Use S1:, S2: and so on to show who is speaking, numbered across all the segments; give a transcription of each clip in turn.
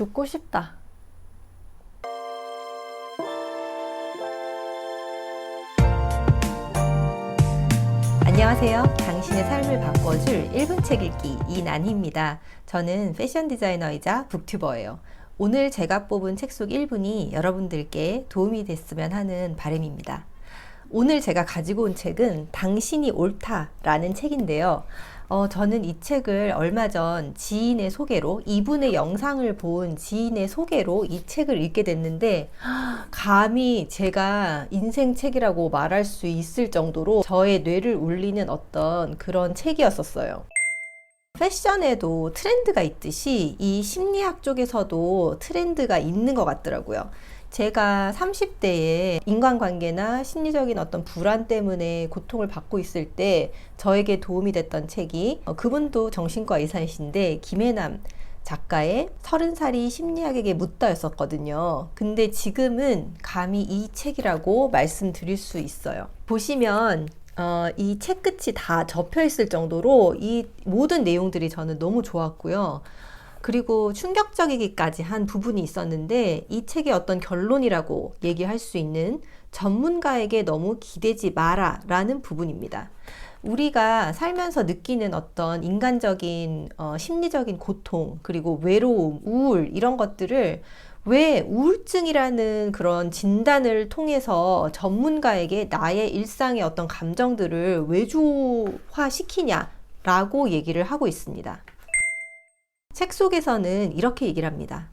S1: 죽고 싶다.
S2: 안녕하세요. 당신의 삶을 바꿔줄 1분 책 읽기 이난희입니다. 저는 패션 디자이너이자 북튜버예요. 오늘 제가 뽑은 책 속 1분이 여러분들께 도움이 됐으면 하는 바람입니다. 오늘 제가 가지고 온 책은 당신이 옳다라는 책인데요. 어, 저는 이 책을 얼마 전 지인의 소개로, 이분의 영상을 본 지인의 소개로 이 책을 읽게 됐는데, 감히 제가 인생 책이라고 말할 수 있을 정도로 저의 뇌를 울리는 어떤 그런 책이었었어요. 패션에도 트렌드가 있듯이 이 심리학 쪽에서도 트렌드가 있는 것 같더라고요. 제가 30대에 인간관계나 심리적인 어떤 불안 때문에 고통을 받고 있을 때 저에게 도움이 됐던 책이 어, 그분도 정신과 의사이신데 김혜남 작가의 서른 살이 심리학에게 묻다였었거든요. 근데 지금은 감히 이 책이라고 말씀드릴 수 있어요. 보시면 어, 이책 끝이 다 접혀 있을 정도로 이 모든 내용들이 저는 너무 좋았고요. 그리고 충격적이기까지 한 부분이 있었는데 이 책의 어떤 결론이라고 얘기할 수 있는 전문가에게 너무 기대지 마라 라는 부분입니다. 우리가 살면서 느끼는 어떤 인간적인 어, 심리적인 고통 그리고 외로움, 우울 이런 것들을 왜 우울증이라는 그런 진단을 통해서 전문가에게 나의 일상의 어떤 감정들을 외주화시키냐라고 얘기를 하고 있습니다. 책 속에서는 이렇게 얘기를 합니다.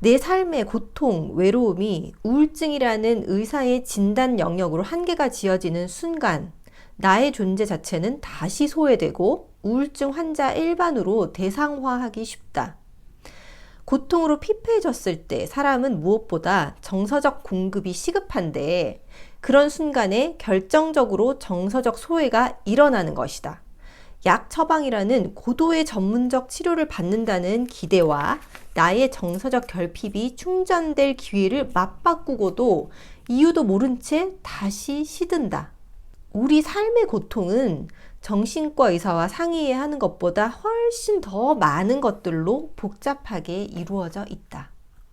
S2: 내 삶의 고통, 외로움이 우울증이라는 의사의 진단 영역으로 한계가 지어지는 순간, 나의 존재 자체는 다시 소외되고 우울증 환자 일반으로 대상화하기 쉽다. 고통으로 피폐해졌을 때 사람은 무엇보다 정서적 공급이 시급한데 그런 순간에 결정적으로 정서적 소외가 일어나는 것이다. 약 처방이라는 고도의 전문적 치료를 받는다는 기대와 나의 정서적 결핍이 충전될 기회를 맞바꾸고도 이유도 모른 채 다시 시든다. 우리 삶의 고통은 정신과 의사와 상의해야 하는 것보다 훨씬 더 많은 것들로 복잡하게 이루어져 있다.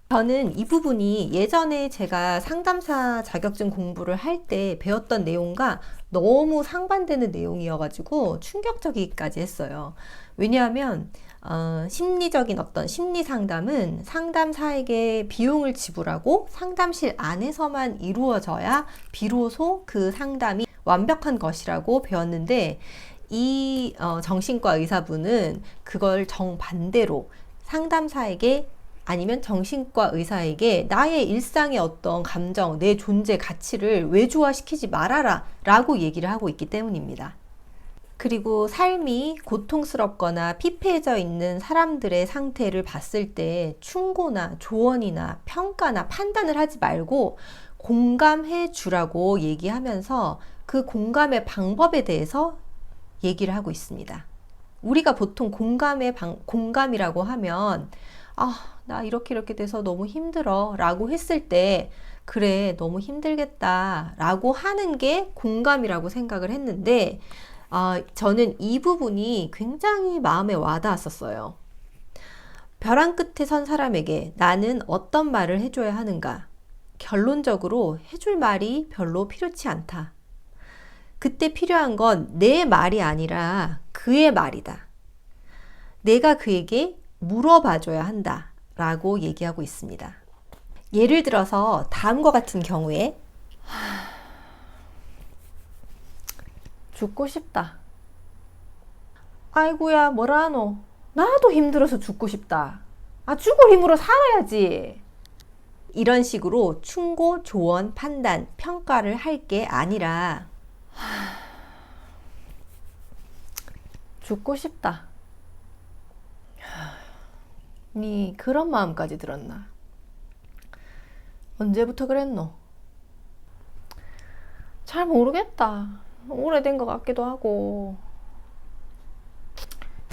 S2: 저는 이 부분이 예전에 제가 상담사 자격증 공부를 할 때 배웠던 내용과 너무 상반되는 내용이어가지고 충격적이기까지 했어요. 왜냐하면 어, 심리적인 어떤 심리 상담은 상담사에게 비용을 지불하고 상담실 안에서만 이루어져야 비로소 그 상담이 완벽한 것이라고 배웠는데 이 어, 정신과 의사분은 그걸 정반대로 상담사에게 아니면 정신과 의사에게 나의 일상의 어떤 감정, 내 존재 가치를 외주화시키지 말아라 라고 얘기를 하고 있기 때문입니다. 그리고 삶이 고통스럽거나 피폐해져 있는 사람들의 상태를 봤을 때 충고나 조언이나 평가나 판단을 하지 말고 공감해 주라고 얘기하면서 그 공감의 방법에 대해서 얘기를 하고 있습니다. 우리가 보통 공감의 방, 공감이라고 하면 아, 나 이렇게 이렇게 돼서 너무 힘들어 라고 했을 때 그래 너무 힘들겠다 라고 하는 게 공감이라고 생각을 했는데 어, 저는 이 부분이 굉장히 마음에 와닿았었어요. 벼랑 끝에 선 사람에게 나는 어떤 말을 해줘야 하는가? 결론적으로 해줄 말이 별로 필요치 않다. 그때 필요한 건 내 말이 아니라 그의 말이다. 내가 그에게 물어봐줘야 한다. 라고 얘기하고 있습니다. 예를 들어서 다음과 같은 경우에
S1: 죽고 싶다. 아이고야, 뭐라노? 나도 힘들어서 죽고 싶다. 아, 죽을 힘으로 살아야지.
S2: 이런 식으로 충고, 조언, 판단, 평가를 할 게 아니라
S1: 죽고 싶다. 니 그런 마음까지 들었나? 언제부터 그랬노? 잘 모르겠다. 오래된 것 같기도 하고.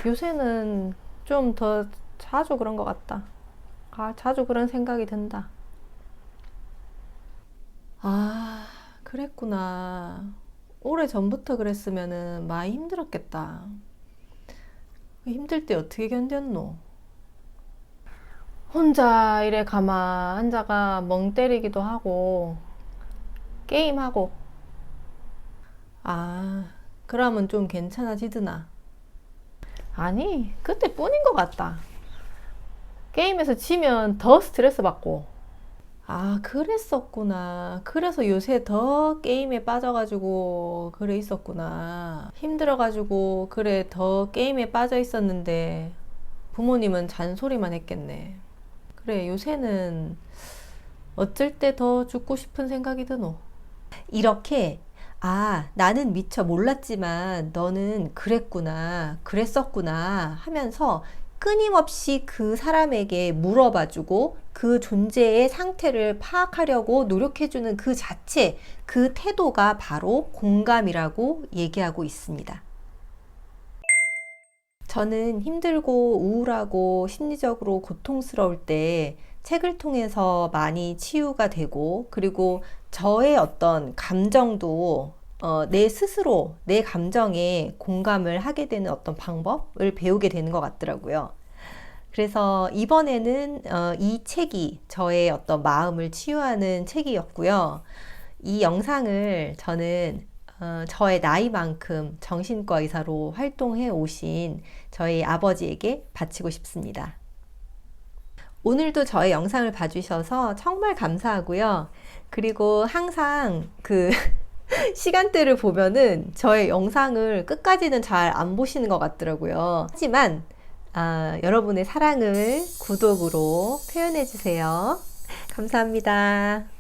S1: 요새는 좀 더 자주 그런 것 같다. 아, 자주 그런 생각이 든다. 아, 그랬구나. 오래 전부터 그랬으면은 많이 힘들었겠다. 힘들 때 어떻게 견뎠노? 혼자 이래 가만 앉아가 멍 때리기도 하고 게임하고 아 그러면 좀 괜찮아지드나? 아니 그때뿐인 것 같다. 게임에서 지면 더 스트레스 받고. 아 그랬었구나. 그래서 요새 더 게임에 빠져가지고 그래 있었구나. 힘들어가지고 그래 더 게임에 빠져 있었는데 부모님은 잔소리만 했겠네. 그래 요새는 어쩔 때 더 죽고 싶은 생각이 드노?
S2: 이렇게 아, 나는 미처 몰랐지만 너는 그랬구나, 그랬었구나 하면서 끊임없이 그 사람에게 물어봐주고 그 존재의 상태를 파악하려고 노력해주는 그 자체, 그 태도가 바로 공감이라고 얘기하고 있습니다. 저는 힘들고 우울하고 심리적으로 고통스러울 때 책을 통해서 많이 치유가 되고 그리고 저의 어떤 감정도 어, 내 스스로 내 감정에 공감을 하게 되는 어떤 방법을 배우게 되는 것 같더라고요. 그래서 이번에는 어, 이 책이 저의 어떤 마음을 치유하는 책이었고요. 이 영상을 저는 어, 저의 나이만큼 정신과 의사로 활동해 오신 저희 아버지에게 바치고 싶습니다. 오늘도 저의 영상을 봐주셔서 정말 감사하고요. 그리고 항상 그 시간대를 보면은 저의 영상을 끝까지는 잘 안 보시는 것 같더라고요. 하지만 아, 여러분의 사랑을 구독으로 표현해 주세요. 감사합니다.